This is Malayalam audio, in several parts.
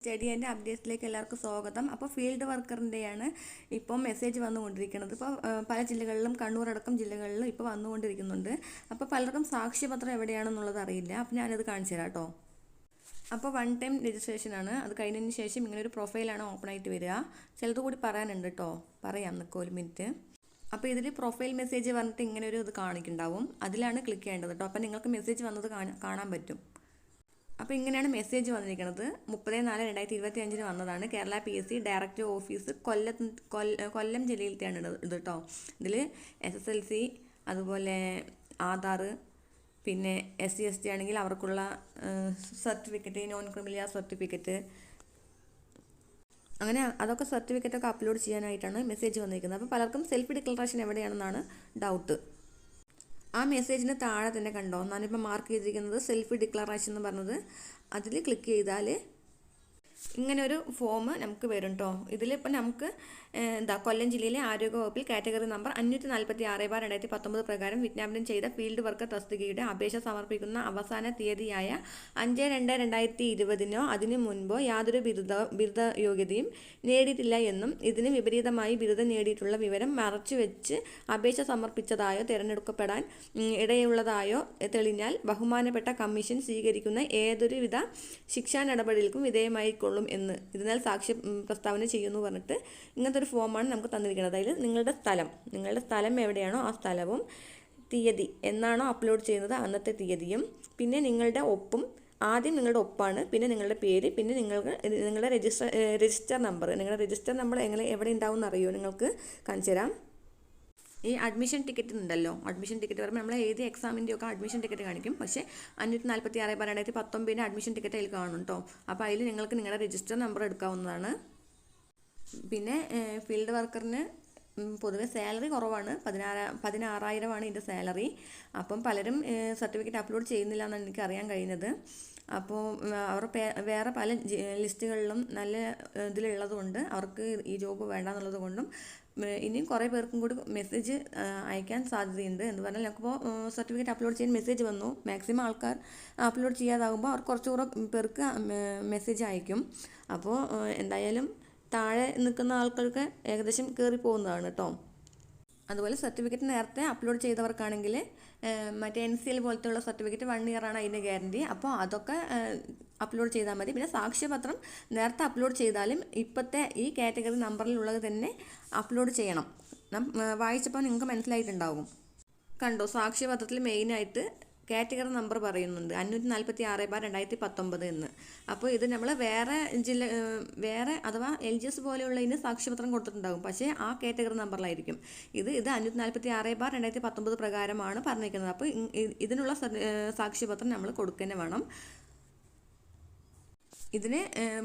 സ്റ്റഡി ആൻഡ് അപ്ഡേറ്റ്സിലേക്ക് എല്ലാവർക്കും സ്വാഗതം. അപ്പോൾ ഫീൽഡ് വർക്കറിന്റെയാണ് ഇപ്പം മെസ്സേജ് വന്നുകൊണ്ടിരിക്കുന്നത്. ഇപ്പോൾ പല ജില്ലകളിലും കണ്ണൂർ അടക്കം ജില്ലകളിലും ഇപ്പോൾ വന്നുകൊണ്ടിരിക്കുന്നുണ്ട്. അപ്പോൾ പലർക്കും സാക്ഷ്യപത്രം എവിടെയാണെന്നുള്ളത് അറിയില്ല. അപ്പോൾ ഞാനത് കാണിച്ചു തരാം കേട്ടോ. അപ്പോൾ വൺ ടൈം രജിസ്ട്രേഷൻ ആണ് അത് കഴിഞ്ഞതിന് ശേഷം ഇങ്ങനെ ഒരു പ്രൊഫൈലാണ് ഓപ്പൺ ആയിട്ട് വരിക. ചിലത് കൂടി പറയാനുണ്ട് കേട്ടോ. പറയാം നിൽക്കുക ഒരു മിനിറ്റ്. അപ്പോൾ ഇതിൽ പ്രൊഫൈൽ മെസ്സേജ് വന്നിട്ട് ഇങ്ങനെ ഒരു ഇത് കാണിക്കുന്നുണ്ടാവും. അതിലാണ് ക്ലിക്ക് ചെയ്യേണ്ടത് കേട്ടോ. അപ്പോൾ നിങ്ങൾക്ക് മെസ്സേജ് വന്നത് കാണാൻ പറ്റും. അപ്പോൾ ഇങ്ങനെയാണ് മെസ്സേജ് വന്നിരിക്കുന്നത് മുപ്പത് നാല് രണ്ടായിരത്തി ഇരുപത്തി അഞ്ചിന് വന്നതാണ് Kerala P S C director office Kollam Kollam ജില്ലയിലത്തെയാണ് ഇത് കേട്ടോ ഇതിൽ എസ് എസ് എൽ സി അതുപോലെ ആധാർ പിന്നെ എസ് സി എസ് ടി ആണെങ്കിൽ അവർക്കുള്ള സർട്ടിഫിക്കറ്റ് നോൺ ക്രിമിനൽ സർട്ടിഫിക്കറ്റ് അങ്ങനെ അതൊക്കെ സർട്ടിഫിക്കറ്റൊക്കെ അപ്ലോഡ് ചെയ്യാനായിട്ടാണ് മെസ്സേജ് വന്നിരിക്കുന്നത്. അപ്പോൾ പലർക്കും സെൽഫ് ഡിക്ലറേഷൻ എവിടെയാണെന്നാണ് ഡൗട്ട് ആ മെസ്സേജിന് താഴെ തന്നെ കണ്ടോ? ഞാനിപ്പോൾ മാർക്ക് ചെയ്തിരിക്കുന്നത് സെൽഫ് ഡിക്ലറേഷൻ എന്ന് പറഞ്ഞത്. അതിൽ ക്ലിക്ക് ചെയ്താൽ ഇങ്ങനെ ഒരു ഫോം നമുക്ക് വരും കേട്ടോ ഇതിലിപ്പോൾ നമുക്ക് എന്താ കൊല്ലം ജില്ലയിലെ ആരോഗ്യവകുപ്പിൽ കാറ്റഗറി നമ്പർ അഞ്ഞൂറ്റി നാൽപ്പത്തി ആറ് ബാർ രണ്ടായിരത്തി പത്തൊമ്പത് പ്രകാരം വിജ്ഞാപനം ചെയ്ത ഫീൽഡ് വർക്കർ തസ്തികയുടെ അപേക്ഷ സമർപ്പിക്കുന്ന അവസാന തീയതിയായ അഞ്ച് രണ്ട് രണ്ടായിരത്തി ഇരുപതിനോ അതിനു മുൻപോ യാതൊരു ബിരുദ ബിരുദ യോഗ്യതയും നേടിയിട്ടില്ല എന്നും ഇതിന് വിപരീതമായി ബിരുദം നേടിയിട്ടുള്ള വിവരം മറച്ചുവെച്ച് അപേക്ഷ സമർപ്പിച്ചതായോ തിരഞ്ഞെടുക്കപ്പെടാൻ ഇടയുള്ളതായോ തെളിഞ്ഞാൽ ബഹുമാനപ്പെട്ട കമ്മീഷൻ സ്വീകരിക്കുന്ന ഏതൊരുവിധ ശിക്ഷാ നടപടികൾക്കും വിധേയമായിക്കൊള്ളും. എന്ന് ഇതിനാൽ സാക്ഷ്യ പ്രസ്താവന ചെയ്യുന്നു പറഞ്ഞിട്ട് ഇങ്ങനത്തെ ഒരു ഫോമാണ് നമുക്ക് തന്നിരിക്കുന്നത്. അതിൽ നിങ്ങളുടെ സ്ഥലം നിങ്ങളുടെ സ്ഥലം എവിടെയാണോ ആ സ്ഥലവും തീയതി എന്നാണോ അപ്ലോഡ് ചെയ്യുന്നത് അന്നത്തെ തീയതിയും പിന്നെ നിങ്ങളുടെ ഒപ്പും ആദ്യം നിങ്ങളുടെ ഒപ്പാണ് പിന്നെ നിങ്ങളുടെ പേര് പിന്നെ നിങ്ങൾക്ക് നിങ്ങളുടെ രജിസ്റ്റർ രജിസ്റ്റർ നമ്പർ നിങ്ങളുടെ രജിസ്റ്റർ നമ്പർ എങ്ങനെ എവിടെ ഉണ്ടാവും അറിയോ? നിങ്ങൾക്ക് കാണിച്ചു തരാം ഈ അഡ്മിഷൻ ടിക്കറ്റ് ഉണ്ടല്ലോ. അഡ്മിഷൻ ടിക്കറ്റ് പറയുമ്പോൾ നമ്മൾ ഏത് എക്സാമിന്റെ ഒക്കെ അഡ്മിഷൻ ടിക്കറ്റ് കാണിക്കും. പക്ഷേ അഞ്ഞൂറ്റി നാൽപ്പത്തി ആറ് രണ്ടായിരത്തി പത്തൊമ്പതിന്റെ അഡ്മിഷൻ ടിക്കറ്റ് അതിൽ കാണും കേട്ടോ അപ്പോൾ അതിൽ നിങ്ങൾക്ക് നിങ്ങളുടെ രജിസ്റ്റർ നമ്പർ എടുക്കാവുന്നതാണ്. പിന്നെ ഫീൽഡ് വർക്കറിന് പൊതുവെ സാലറി കുറവാണ്. പതിനാറ് പതിനാറായിരമാണ് ഇതിന്റെ സാലറി അപ്പം പലരും സർട്ടിഫിക്കറ്റ് അപ്ലോഡ് ചെയ്യുന്നില്ല എന്നാണ് എനിക്ക് അറിയാൻ കഴിയുന്നത് അപ്പോൾ അവർ വേറെ പല ലിസ്റ്റുകളിലും നല്ല ഇതിലുള്ളത് കൊണ്ട് അവർക്ക് ഈ ജോബ് വേണ്ട എന്നുള്ളത് കൊണ്ടും ഇനിയും കുറേ പേർക്കും കൂടി മെസ്സേജ് അയക്കാൻ സാധ്യതയുണ്ട് എന്ന് പറഞ്ഞാൽ ഞങ്ങൾക്കിപ്പോൾ സർട്ടിഫിക്കറ്റ് അപ്ലോഡ് ചെയ്യാൻ മെസ്സേജ് വന്നു. മാക്സിമം ആൾക്കാർ അപ്ലോഡ് ചെയ്യാതാകുമ്പോൾ അവർ കുറച്ചുകൂടെ പേർക്ക് മെസ്സേജ് അയക്കും. അപ്പോൾ എന്തായാലും താഴെ നിൽക്കുന്ന ആൾക്കാർക്ക് ഏകദേശം കയറി പോകുന്നതാണ് കേട്ടോ. അതുപോലെ സർട്ടിഫിക്കറ്റ് നേരത്തെ അപ്ലോഡ് ചെയ്തവർക്കാണെങ്കിൽ മറ്റേ എൻ സി എൽ പോലത്തെ ഉള്ള സർട്ടിഫിക്കറ്റ് വൺ ഇയർ ആണ് അതിന്റെ ഗ്യാരണ്ടി അപ്പോൾ അതൊക്കെ അപ്ലോഡ് ചെയ്താൽ മതി. പിന്നെ സാക്ഷ്യപത്രം നേരത്തെ അപ്ലോഡ് ചെയ്താലും ഇപ്പോഴത്തെ ഈ കാറ്റഗറി നമ്പറിലുള്ളത് തന്നെ അപ്ലോഡ് ചെയ്യണം. വായിച്ചപ്പോൾ നിങ്ങൾക്ക് മനസ്സിലായിട്ടുണ്ടാകും കണ്ടോ സാക്ഷ്യപത്രത്തിൽ മെയിനായിട്ട് കാറ്റഗറി നമ്പർ പറയുന്നുണ്ട്. അഞ്ഞൂറ്റി നാൽപ്പത്തി ആറ് ബാർ രണ്ടായിരത്തി പത്തൊമ്പത് എന്ന്. അപ്പോൾ ഇത് നമ്മൾ വേറെ ജില്ല വേറെ അഥവാ എൽ ജി എസ് പോലെയുള്ളതിന് സാക്ഷ്യപത്രം കൊടുത്തിട്ടുണ്ടാകും. പക്ഷേ ആ കാറ്റഗറി നമ്പറിലായിരിക്കും. ഇത് ഇത് അഞ്ഞൂറ്റി നാൽപ്പത്തി ആറ് ബാർ രണ്ടായിരത്തി പത്തൊമ്പത് പ്രകാരമാണ് പറഞ്ഞിരിക്കുന്നത്. അപ്പോൾ ഇതിനുള്ള സാക്ഷ്യപത്രം നമ്മൾ കൊടുക്കുക വേണം. ഇതിന്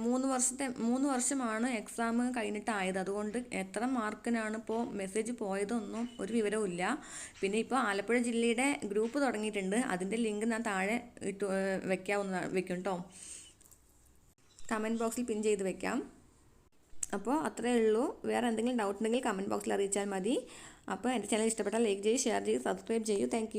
മൂന്ന് വർഷത്തെ മൂന്ന് വർഷമാണ് എക്സാം കഴിഞ്ഞിട്ടായത്. അതുകൊണ്ട് എത്ര മാർക്കിനാണ് ഇപ്പോൾ മെസ്സേജ് പോയതൊന്നും ഒരു വിവരവും ഇല്ല. പിന്നെ ഇപ്പോൾ ആലപ്പുഴ ജില്ലയുടെ ഗ്രൂപ്പ് തുടങ്ങിയിട്ടുണ്ട്. അതിന്റെ ലിങ്ക് ഞാൻ താഴെ ഇട്ട് വെക്കാവുന്ന വെക്കും കേട്ടോ കമന്റ് ബോക്സിൽ പിൻ ചെയ്ത് വെക്കാം. അപ്പോൾ അത്രയേ ഉള്ളൂ. വേറെ എന്തെങ്കിലും ഡൗട്ട് ഉണ്ടെങ്കിൽ കമന്റ് ബോക്സിൽ അറിയിച്ചാൽ മതി. അപ്പോൾ എന്റെ ചാനൽ ഇഷ്ടപ്പെട്ടാൽ ലൈക്ക് ചെയ്യൂ ഷെയർ ചെയ്യൂ സബ്സ്ക്രൈബ് ചെയ്യൂ. താങ്ക്